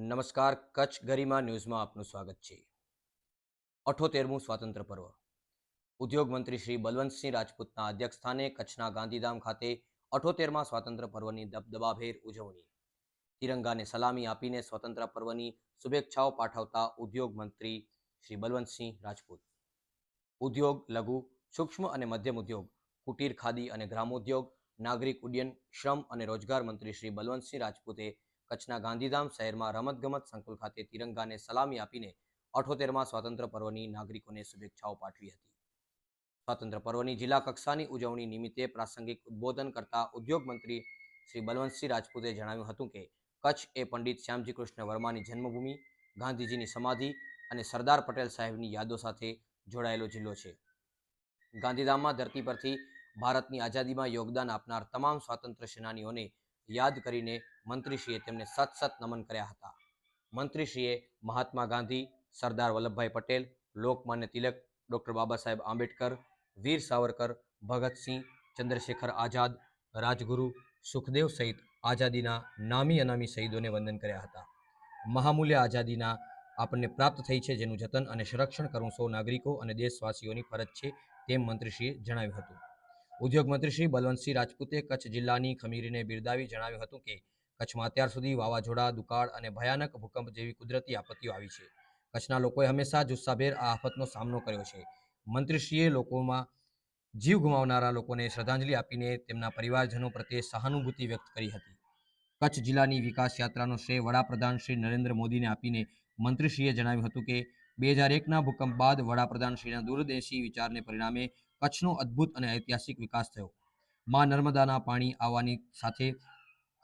નમસ્કાર, કચ્છ ગરિમા ન્યૂઝમાં આપનું સ્વાગત છે. અઠોતેરમું સ્વાતંત્ર્ય પર્વ. ઉદ્યોગ મંત્રી શ્રી બલવંતસિંહ રાજપૂતના અધ્યક્ષસ્થાને કચ્છના ગાંધીધામ ખાતે અઠોતેરમાં સ્વાતંત્ર્ય પર્વની દબદબાભેર ઉજવણી. તિરંગાને સલામી આપીને સ્વતંત્ર પર્વની શુભેચ્છાઓ પાઠવતા ઉદ્યોગ મંત્રી શ્રી બલવંતસિંહ રાજપૂત. ઉદ્યોગ, લઘુ, સૂક્ષ્મ અને મધ્યમ ઉદ્યોગ, કુટીર ખાદી અને ગ્રામોદ્યોગ, નાગરિક ઉડ્ડયન, શ્રમ અને રોજગાર મંત્રી શ્રી બલવંતસિંહ રાજપૂતે કચ્છના ગાંધીધામ શહેરમાં રમતગમત સંકુલ ખાતે તિરંગાને સલામી આપીને અઠોતેરમાં સ્વાતંત્ર્ય પર્વની નાગરિકોને શુભેચ્છાઓ પાઠવી હતી. સ્વાતંત્ર્ય પર્વની જિલ્લા કક્ષાની ઉજવણી નિમિત્તે પ્રાસંગિક ઉદ્બોધન કરતા ઉદ્યોગ મંત્રી શ્રી બલવંતસિંહ રાજપૂતે જણાવ્યું હતું કે, કચ્છ એ પંડિત શ્યામજી કૃષ્ણ વર્માની જન્મભૂમિ, ગાંધીજીની સમાધિ અને સરદાર પટેલ સાહેબની યાદો સાથે જોડાયેલો જિલ્લો છે. ગાંધીધામમાં ધરતી પરથી ભારતની આઝાદીમાં યોગદાન આપનાર તમામ સ્વાતંત્ર્ય સેનાનીઓને યાદ કરીને મંત્રીશ્રીએ તેમને સત સત નમન કર્યા હતા. મંત્રીશ્રીએ મહાત્મા ગાંધી, સરદાર વલ્લભભાઈ પટેલ, લોકમાન્ય તિલક, ડૉક્ટર બાબા સાહેબ આંબેડકર, વીર સાવરકર, ભગતસિંહ, ચંદ્રશેખર આઝાદ, રાજગુરુ સુખદેવ સહિત આઝાદીના નામી અનામી શહીદોને વંદન કર્યા હતા. મહામૂલ્ય આઝાદીના આપણને પ્રાપ્ત થઈ છે જેનું જતન અને સંરક્ષણ કરવું સૌ નાગરિકો અને દેશવાસીઓની ફરજ છે તેમ મંત્રીશ્રીએ જણાવ્યું હતું. ઉદ્યોગ મંત્રી શ્રી બલવંતસિંહ રાજપૂતે કચ્છ જિલ્લાની ખમીરીને બિરદાવી જણાવ્યું હતું કે, કચ્છમાં અત્યાર સુધી વાવાઝોડા, દુકાળ અને ભયાનક ભૂકંપ જેવી કુદરતી આપત્તિઓ આવી છે. કચ્છના લોકોએ હંમેશા જુસ્સાભેર આ આફતનો સામનો કર્યો છે. મંત્રીશ્રીએ લોકોમાં જીવ ગુમાવનારા લોકોને શ્રદ્ધાંજલિ આપીને તેમના પરિવારજનો પ્રત્યે સહાનુભૂતિ વ્યક્ત કરી હતી. કચ્છ જિલ્લાની વિકાસ યાત્રાનો શ્રેય વડાપ્રધાન શ્રી નરેન્દ્ર મોદીને આપીને મંત્રીશ્રીએ જણાવ્યું હતું કે બે હજાર એકના ભૂકંપ બાદ વડાપ્રધાનશ્રીના દૂરદેશી વિચારને પરિણામે કચ્છનો અદ્ભુત અને ઐતિહાસિક વિકાસ થયો. માં નર્મદાના પાણી આવવાની સાથે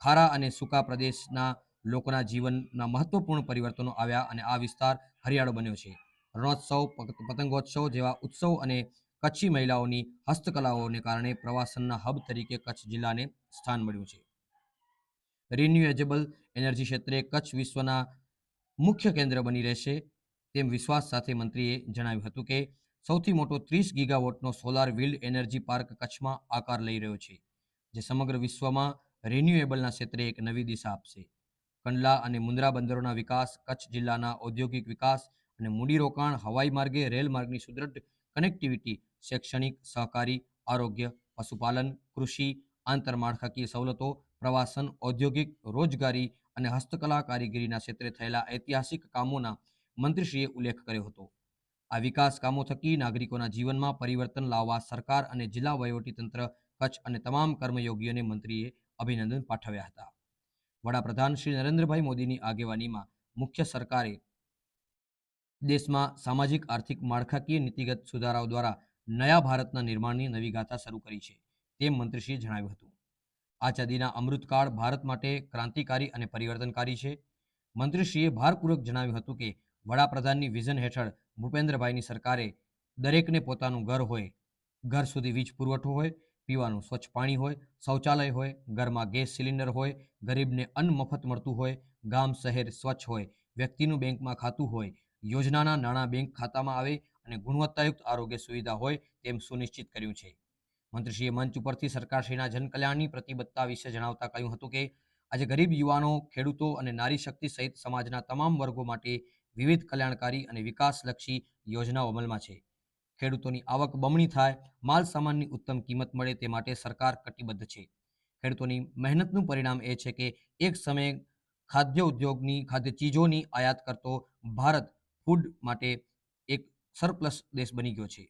ખારા અને સૂકા પ્રદેશના લોકોના જીવનના મહત્વપૂર્ણ પરિવર્તનો આવ્યા અને આ વિસ્તાર હરિયાળો બન્યો છે. રણોત્સવ પતંગોત્સવ જેવા ઉત્સવ અને કચ્છી મહિલાઓની હસ્તકલાઓને કારણે પ્રવાસનના હબ તરીકે કચ્છ જિલ્લાને સ્થાન મળ્યું છે. રિન્યુએબલ એનર્જી ક્ષેત્રે કચ્છ વિશ્વના મુખ્ય કેન્દ્ર બની રહેશે. તેમ વિશ્વાસ સાથે મંત્રીએ જણાવ્યું હતું કે સૌથી મોટો ત્રીસ ગીગાવોટનો સોલાર વિલ્ડ એનર્જી પાર્ક કચ્છમાં આકાર લઈ રહ્યો છે, જે સમગ્ર વિશ્વમાં રિન્યુએબલના ક્ષેત્રે એક નવી દિશા આપશે. કંડલા અને મુન્દ્રા બંદરોના વિકાસ, કચ્છ જિલ્લાના ઔદ્યોગિક વિકાસ અને મૂડીરોકાણ, હવાઈ માર્ગે, રેલ માર્ગની સુદૃઢ કનેક્ટિવિટી, શૈક્ષણિક સહકારી, આરોગ્ય, પશુપાલન, કૃષિ, આંતરમાળખાકીય સવલતો, પ્રવાસન, ઔદ્યોગિક રોજગારી અને હસ્તકલા કારીગરીના ક્ષેત્રે થયેલા ઐતિહાસિક કામોના મંત્રીશ્રીએ ઉલ્લેખ કર્યો હતો. આ વિકાસ કામો થકી નાગરિકોના જીવનમાં પરિવર્તન લાવવા સરકાર અને જિલ્લા વહીવટીતંત્ર, કચ્છ અને તમામ કર્મયોગીઓને મંત્રીએ અભિનંદન પાઠવ્યા હતા. વડાપ્રધાન શ્રી નરેન્દ્રભાઈ મોદીની આગેવાનીમાં મુખ્ય સરકારે દેશમાં સામાજિક, આર્થિક માળખાકીય નીતિગત સુધારાઓ દ્વારા નયા ભારતના નિર્માણની નવી ગાથા શરૂ કરી છે, તેમ મંત્રીશ્રીએ જણાવ્યું હતું. આઝાદીના અમૃતકાળ ભારત માટે ક્રાંતિકારી અને પરિવર્તનકારી છે. મંત્રીશ્રીએ ભારપૂર્વક જણાવ્યું હતું કે વડાપ્રધાનની વિઝન હેઠળ ભૂપેન્દ્રભાઈની સરકારે દરેકને પોતાનું ઘર હોય, ઘર સુધી વીજ પુરવઠો હોય, પીવાનું સ્વચ્છ પાણી હોય, શૌચાલય હોય, ઘરમાં ગેસ સિલિન્ડર હોય, ગરીબને અન્ન મફત મળતું હોય, ગામ, શહેર સ્વચ્છ હોય, વ્યક્તિનું બેંકમાં ખાતું હોય, યોજનાના નાણાં બેંક ખાતામાં આવે અને ગુણવત્તાયુક્ત આરોગ્ય સુવિધા હોય તેમ સુનિશ્ચિત કર્યું છે. મંત્રીશ્રીએ મંચ ઉપરથી સરકારશ્રીના જનકલ્યાણની પ્રતિબદ્ધતા વિશે જણાવતા કહ્યું હતું કે, આજે ગરીબ યુવાનો, ખેડૂતો અને નારી શક્તિ સહિત સમાજના તમામ વર્ગો માટે વિવિધ કલ્યાણકારી અને વિકાસલક્ષી યોજનાઓ અમલમાં છે. ખેડૂતોની આવક બમણી થાય, માલ સામાનની ઉત્તમ કિંમત મળે તે માટે સરકાર કટિબદ્ધ છે. ખેડૂતોની મહેનતનું પરિણામ એ છે કે એક સમયે ખાદ્ય ઉદ્યોગની, ખાદ્ય ચીજોની આયાત કરતો ભારત ફૂડ માટે એક સરપ્લસ દેશ બની ગયો છે.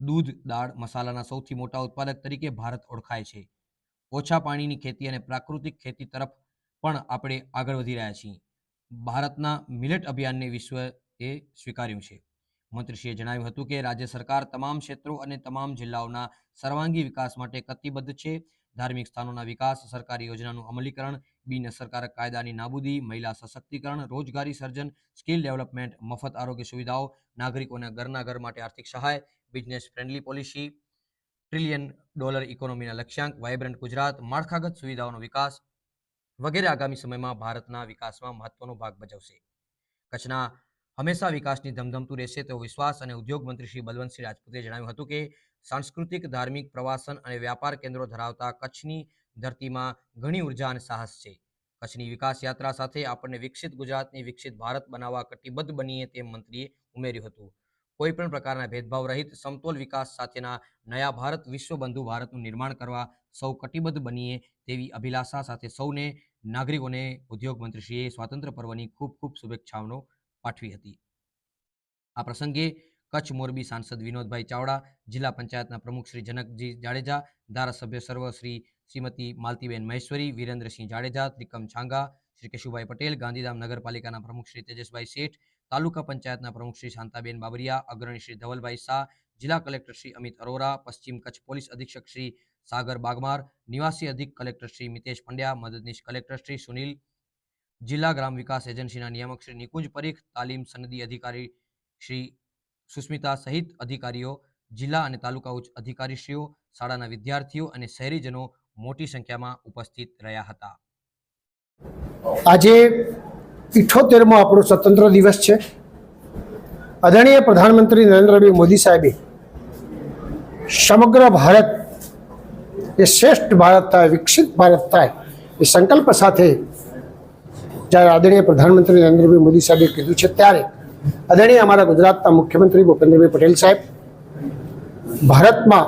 દૂધ, દાળ, મસાલાના સૌથી મોટા ઉત્પાદક તરીકે ભારત ઓળખાય છે. ઓછા પાણીની ખેતી અને પ્રાકૃતિક ખેતી તરફ પણ આપણે આગળ વધી રહ્યા છીએ. ભારતના મિલેટ અભિયાનને વિશ્વએ સ્વીકાર્યું છે. મંત્રીશ્રીએ જણાવ્યું હતું કે રાજ્ય સરકાર તમામ ક્ષેત્રો અને તમામ જિલ્લાઓના સર્વાંગી વિકાસ માટે કતિબદ્ધ છે. ધાર્મિક સ્થાનોના વિકાસ, સરકારી યોજનાનું અમલીકરણ બિન અસરકારક કાયદાની નાબૂદી, મહિલા સશક્તિકરણ, રોજગારી સર્જન, સ્કિલ ડેવલપમેન્ટ, મફત આરોગ્ય સુવિધાઓ, નાગરિકોને ઘરના ઘર માટે આર્થિક સહાય, business friendly policy trillion dollar ઇકોનોમીના લક્ષ્યાંક, વાયબ્રન્ટ ગુજરાત, માળખાગત સુવિધાઓનો વિકાસ વગેરે આગામી સમયમાં ભારતના વિકાસમાં મહત્વનો ભાગ ભજવશે. કચ્છના હંમેશા વિકાસની ધમધમતું રહેશે તેવો વિશ્વાસ અને ઉદ્યોગ મંત્રી શ્રી બલવંતસિંહ રાજપૂતે જણાવ્યું હતું કે, સાંસ્કૃતિક, ધાર્મિક પ્રવાસન અને વ્યાપાર કેન્દ્રો ધરાવતા કચ્છની ધરતીમાં ઘણી ઊર્જા અને સાહસ છે. કચ્છની વિકાસ યાત્રા સાથે આપણને વિકસિત ગુજરાતની વિકસિત ભારત બનાવવા કટિબદ્ધ બનીએ તેમ મંત્રીએ ઉમેર્યું હતું. કોઈ પણ પ્રકારના ભેદભાવ રહિત સમતોલ વિકાસ સાથેના નયા ભારત વિશ્વબંધુ ભારતનું નિર્માણ કરવા સૌ કટિબદ્ધ બનીએ તેવી અભિલાષા સાથે સૌને, નાગરિકોને ઉદ્યોગ મંત્રીશ્રીએ સ્વાતંત્ર્ય પર્વની ખૂબ ખૂબ શુભેચ્છાઓનો પાઠવી હતી. આ પ્રસંગે કચ્છ મોરબી સાંસદ વિનોદભાઈ ચાવડા, જિલ્લા પંચાયતના પ્રમુખ શ્રી જનકજી જાડેજા, ધારાસભ્ય સર્વ શ્રી શ્રીમતી માલતીબેન મહેશ્વરી, વિરેન્દ્રસિંહ જાડેજા, ત્રિકમ છાંગા, શ્રી કેશુભાઈ પટેલ, ગાંધીધામ નગરપાલિકાના પ્રમુખ શ્રી તેજસભાઈ શેઠ તાલુકા પંચાયતના પ્રમુખ શ્રી શાંતાબેન બાબરિયા, અગ્રણી શ્રી ધવલભાઈ શાહ, જિલ્લા કલેક્ટર શ્રી અમિત અરોરા, પશ્ચિમ કચ્છ પોલીસ અધિક્ષક શ્રી સાગર બાગમાર, નિવાસી અધિક કલેક્ટર શ્રી મિતેશ પંડ્યા, મદદનીશ કલેક્ટર શ્રી સુનિલ, જિલ્લા ગ્રામ વિકાસ એજન્સીના નિયામક શ્રી નિકુંજ પરીખ, તાલીમ સનદી અધિકારી શ્રી સુસ્મિતા સહિત અધિકારીઓ, જિલ્લા અને તાલુકા ઉચ્ચ અધિકારીશ્રીઓ, શાળાના વિદ્યાર્થીઓ અને શહેરીજનો મોટી સંખ્યામાં ઉપસ્થિત રહ્યા હતા. આજે ઇઠોતેરમો આપણો સ્વતંત્ર દિવસ છે. આદરણીય પ્રધાનમંત્રી નરેન્દ્રભાઈ મોદી સાહેબે સમગ્ર ભારત એ શ્રેષ્ઠ ભારત થાય, વિકસિત ભારત થાય એ સંકલ્પ સાથે જ્યારે આદરણીય પ્રધાનમંત્રી નરેન્દ્રભાઈ મોદી સાહેબે કીધું છે ત્યારે આદરણીય અમારા ગુજરાતના મુખ્યમંત્રી ભૂપેન્દ્રભાઈ પટેલ સાહેબ, ભારતમાં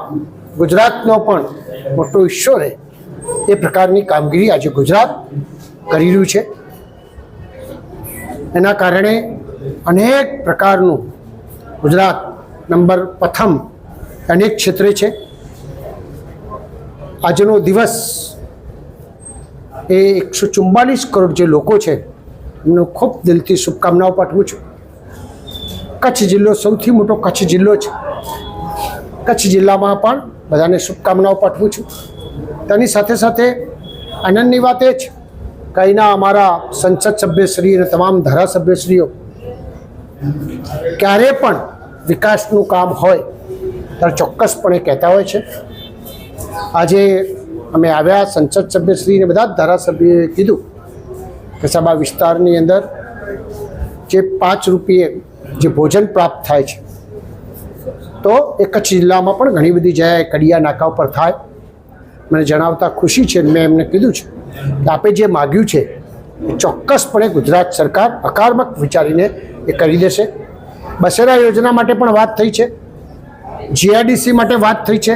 ગુજરાતનો પણ મોટો ઈશ્વર રહે એ પ્રકારની કામગીરી આજે ગુજરાત કરી રહ્યું છે. એના કારણે અનેક પ્રકારનું ગુજરાત નંબર પ્રથમ અનેક ક્ષેત્રે છે. આજનો દિવસ એ એકસો ચુમ્માલીસ કરોડ જે લોકો છે, એમને ખૂબ દિલથી શુભકામનાઓ પાઠવું છું. કચ્છ જિલ્લો સૌથી મોટો કચ્છ જિલ્લો છે. કચ્છ જિલ્લામાં પણ બધાને શુભકામનાઓ પાઠવું છું. તેની સાથે સાથે આનંદની વાત એ છે કે અમારા સંસદ સભ્યશ્રી અને તમામ ધારાસભ્યશ્રીઓ, ક્યારે પણ વિકાસનું કામ હોય, ત્યારે ચોક્કસપણે કહેતા હોય છે. આજે અમે આવ્યા સંસદ સભ્યશ્રી અને બધા જ ધારાસભ્યોએ કીધું કે સાહેબ, આ વિસ્તારની અંદર જે પાંચ રૂપિયે જે ભોજન પ્રાપ્ત થાય છે, તો એ કચ્છ જિલ્લામાં પણ ઘણી બધી જગ્યાએ કડિયા નાકા ઉપર થાય. મને જણાવતા ખુશી છે, મેં એમને કીધું છે. આપે જે માગ્યું છે, એ ચોક્કસપણે ગુજરાત સરકાર હકારાત્મક વિચારીને એ કરી દેશે. બસેરા યોજના માટે પણ વાત થઈ છે. જીઆરડીસી માટે વાત થઈ છે.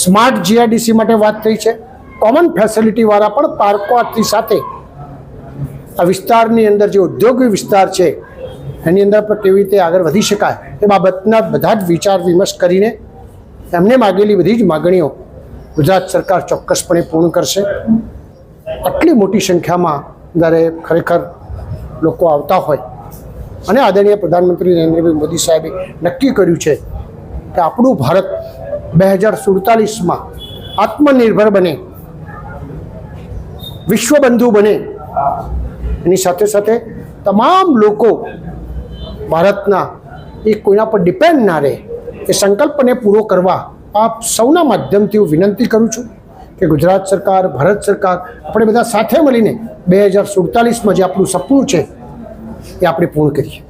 સ્માર્ટ જીઆરડીસી માટે વાત થઈ છે. કોમન ફેસિલિટીવાળા પણ પાર્કોથી સાથે આ વિસ્તારની અંદર જે ઉદ્યોગી વિસ્તાર છે, એની અંદર પણ કેવી રીતે આગળ વધી શકાય, એ બાબતના બધા જ વિચાર વિમર્શ કરીને એમને માગેલી બધી જ માગણીઓ ગુજરાત સરકાર ચોક્કસપણે પૂર્ણ કરશે. આટલી મોટી સંખ્યામાં જ્યારે ખરેખર લોકો આવતા હોય અને આદરણીય પ્રધાનમંત્રી નરેન્દ્રભાઈ મોદી સાહેબે નક્કી કર્યું છે કે આપણું ભારત બે હજાર સુડતાલીસમાં આત્મનિર્ભર બને, વિશ્વબંધુ બને. એની સાથે સાથે તમામ લોકો ભારતના એ કોઈના પર ડિપેન્ડ ના રહે, એ સંકલ્પને પૂરો કરવા આપ સૌના માધ્યમથી હું વિનંતી કરું છું કે ગુજરાત સરકાર, ભારત સરકાર આપણે બધા સાથે મળીને બે હજાર સુડતાલીસમાં જે આપણું સપનું છે એ આપણે પૂર્ણ કરીએ.